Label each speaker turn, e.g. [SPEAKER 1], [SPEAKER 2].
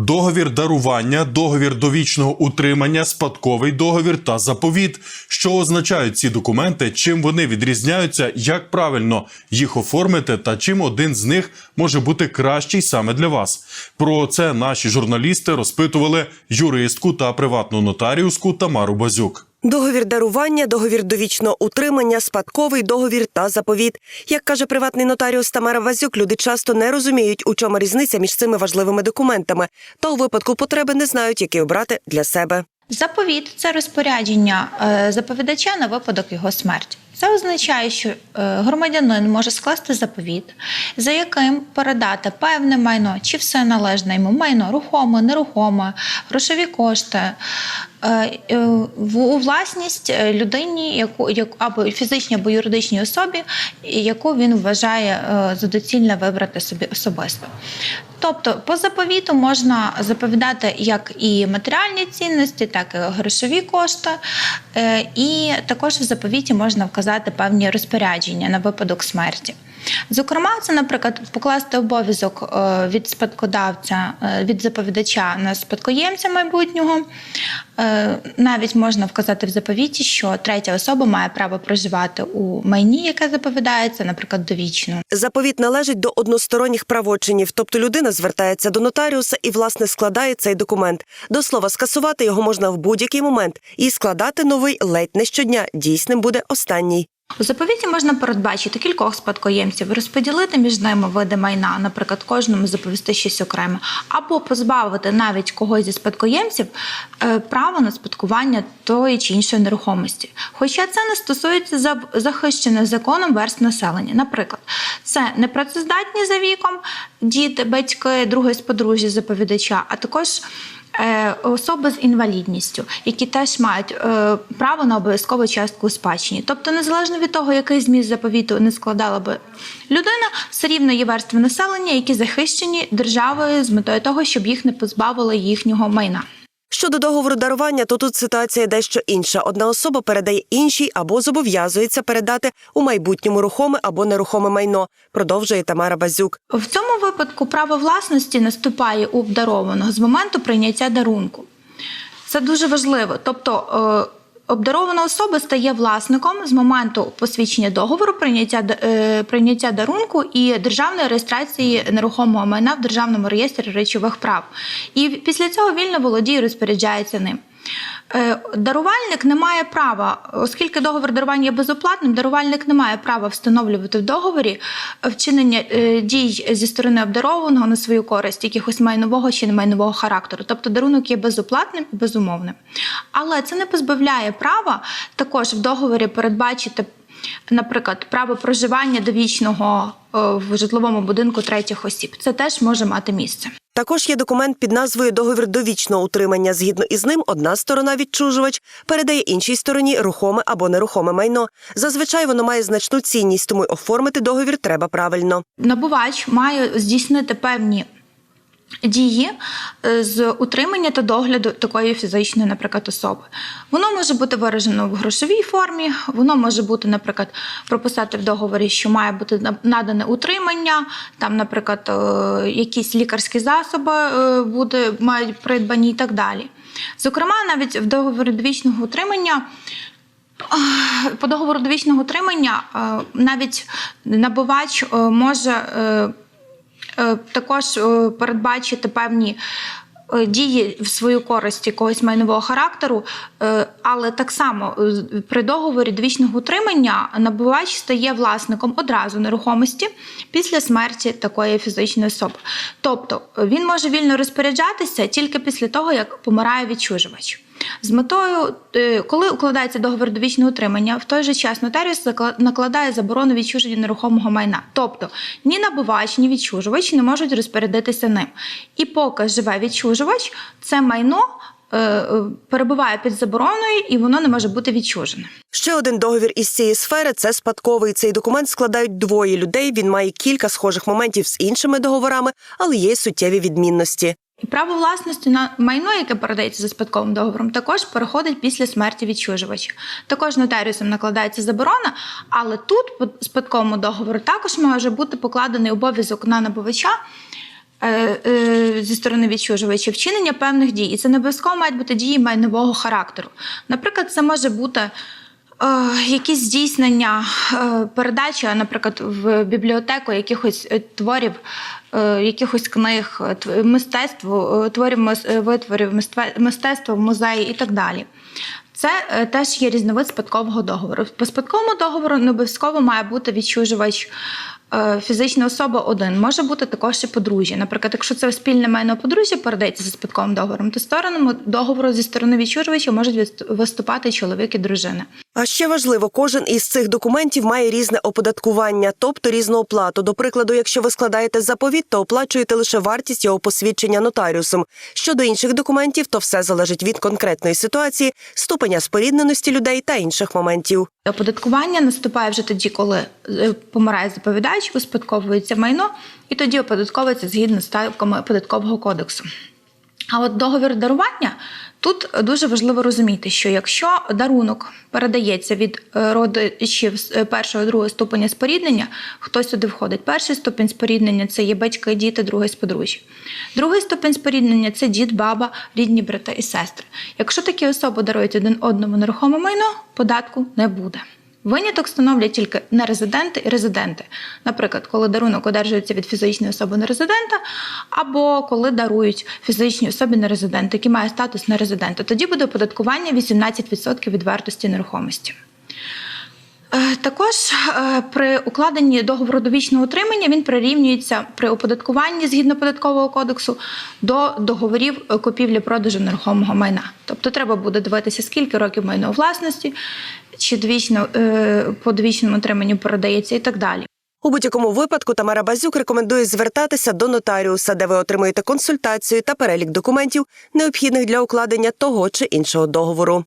[SPEAKER 1] договір дарування, договір довічного утримання, спадковий договір та заповіт. Що означають ці документи, чим вони відрізняються, як правильно їх оформити та чим один з них може бути кращий саме для вас. Про це наші журналісти розпитували юристку та приватну нотаріуску Тамару Базюк.
[SPEAKER 2] Договір дарування, договір довічного утримання, спадковий договір та заповіт. Як каже приватний нотаріус Тамара Вазюк, люди часто не розуміють, у чому різниця між цими важливими документами, та у випадку потреби не знають, які обрати для себе.
[SPEAKER 3] Заповіт це розпорядження е, заповідача на випадок його смерті. Це означає, що е, громадянин може скласти заповіт, за яким передати певне майно, чи все належне йому майно, рухоме, нерухоме, грошові кошти е, е, у власність людині, яку або фізичній або юридичній особі, яку він вважає за доцільне вибрати собі особисто. Тобто, по заповіту можна заповідати як і матеріальні цінності, так і грошові кошти. І також в заповіті можна вказати певні розпорядження на випадок смерті. Зокрема, це, наприклад, покласти обов'язок е, від спадкодавця, е, від заповідача на спадкоємця майбутнього. Е, Навіть можна вказати в заповіті, що третя особа має право проживати у майні, яке заповідається, наприклад, довічно.
[SPEAKER 2] Заповіт належить до односторонніх правочинів, тобто людина звертається до нотаріуса і власне складає цей документ. До слова, скасувати його можна в будь-який момент і складати новий ледь не щодня. Дійсним буде останній.
[SPEAKER 3] У заповіті можна передбачити кількох спадкоємців, розподілити між ними види майна, наприклад, кожному заповісти щось окреме, або позбавити навіть когось зі спадкоємців право на спадкування тої чи іншої нерухомості. Хоча це не стосується захищених законом верст населення. Наприклад, це непрацездатні за віком, діти, батьки, друге з подружжя заповідача, а також е, особи з інвалідністю, які теж мають е, право на обов'язкову частку у спадщині. Тобто, незалежно від того, який зміст заповіту не складала би людина, все рівно є верстви населення, які захищені державою з метою того, щоб їх не позбавили їхнього майна.
[SPEAKER 2] Щодо договору дарування, то тут ситуація дещо інша. Одна особа передає іншій або зобов'язується передати у майбутньому рухоме або нерухоме майно, продовжує Тамара Базюк.
[SPEAKER 3] В цьому випадку право власності наступає у обдарованого з моменту прийняття дарунку. Це дуже важливо. Тобто е, обдарована особа стає власником з моменту посвідчення договору, прийняття, е, прийняття дарунку і державної реєстрації нерухомого майна в Державному реєстрі речових прав. І після цього вільно володіє розпоряджається ним. Е, Дарувальник не має права, оскільки договір дарування є безоплатним, дарувальник не має права встановлювати в договорі вчинення е, дій зі сторони обдарованого на свою користь, якихось майнового чи не майнового характеру. Тобто дарунок є безоплатним і безумовним. Але це не позбавляє права також в договорі передбачити. Наприклад, право проживання довічного е, в житловому будинку третіх осіб. Це теж може мати місце.
[SPEAKER 2] Також є документ під назвою Договір довічного утримання. Згідно із ним, одна сторона відчужувач передає іншій стороні рухоме або нерухоме майно. Зазвичай воно має значну цінність, тому й оформити договір треба правильно.
[SPEAKER 3] Набувач має здійснити певні дії е, з утримання та догляду такої фізичної, наприклад, особи. Воно може бути виражено в грошовій формі, воно може бути, наприклад, прописати в договорі, що має бути надане утримання, там, наприклад, е, якісь лікарські засоби е, буде, мають придбані і так далі. Зокрема, навіть в договорі довічного утримання по договору довічного утримання навіть набувач може також е, передбачити певні. е, Дії в свою користь якогось майнового характеру, е, але так само е, при договорі довічного утримання набувач стає власником одразу нерухомості після смерті такої фізичної особи. Тобто е, він може вільно розпоряджатися тільки після того, як помирає відчужувач. З метою, е, коли укладається договір довічного утримання, в той же час нотаріус накладає заборону відчуження нерухомого майна. Тобто ні набувач, ні відчужувач не можуть розпорядитися ним. І поки живе відчужувач, це майно е, е, перебуває під забороною і воно не може бути відчужене.
[SPEAKER 2] Ще один договір із цієї сфери це спадковий. Цей документ складають двоє людей. Він має кілька схожих моментів з іншими договорами, але є суттєві відмінності.
[SPEAKER 3] Право власності на майно, яке передається за спадковим договором, також переходить після смерті відчужувача. Також нотаріусом накладається заборона, але тут по спадковому договору також може бути покладений обов'язок на набувача е, е, зі сторони відчужувача вчинення певних дій. І це не обов'язково мають бути дії майнового характеру. Наприклад, це може бути. е, Якісь здійснення е, передачі, наприклад, в бібліотеку якихось е, творів, якихось книг, е, тв- мистецтво, е, творів е, витворів, мистецтва музеї і так далі. Це е, теж є різновид спадкового договору. По спадковому договору не обов'язково має бути відчужувач е, фізична особа один. Може бути також і подружжя. Наприклад, якщо це спільне майно подружжя передається за спадковим договором, то сторонами договору зі сторони відчужувача можуть вист- виступати чоловік і дружина.
[SPEAKER 2] А ще важливо, кожен із цих документів має різне оподаткування, тобто різну оплату. До прикладу, якщо ви складаєте заповіт, то оплачуєте лише вартість його посвідчення нотаріусом. Щодо інших документів, то все залежить від конкретної ситуації, ступеня спорідненості людей та інших моментів.
[SPEAKER 3] Оподаткування наступає вже тоді, коли е, помирає заповідач, успадковується майно, і тоді оподатковується згідно з ставками податкового кодексу. А от договір дарування тут дуже важливо розуміти, що якщо дарунок передається від е, родичів з е, першого другого ступеня споріднення, хто сюди входить? Перший ступінь споріднення це є батьки, діти, другий з подружжя. Другий ступінь споріднення це дід, баба, рідні брати і сестри. Якщо такі особи дарують один одному нерухоме майно, податку не буде. Виняток становлять тільки нерезиденти і резиденти. Наприклад, коли дарунок одержується від фізичної особи нерезидента, або коли дарують фізичній особі нерезидента, який має статус нерезидента. Тоді буде оподаткування 18% від вартості нерухомості. Е, Також е, при укладенні договору довічного утримання він прирівнюється при оподаткуванні згідно податкового кодексу до договорів е, купівлі-продажу нерухомого майна. Тобто треба буде дивитися, скільки років майно у власності, чи двічно е, по довічному утриманню передається і так далі.
[SPEAKER 2] У будь-якому випадку Тамара Базюк рекомендує звертатися до нотаріуса, де ви отримуєте консультацію та перелік документів, необхідних для укладення того чи іншого договору.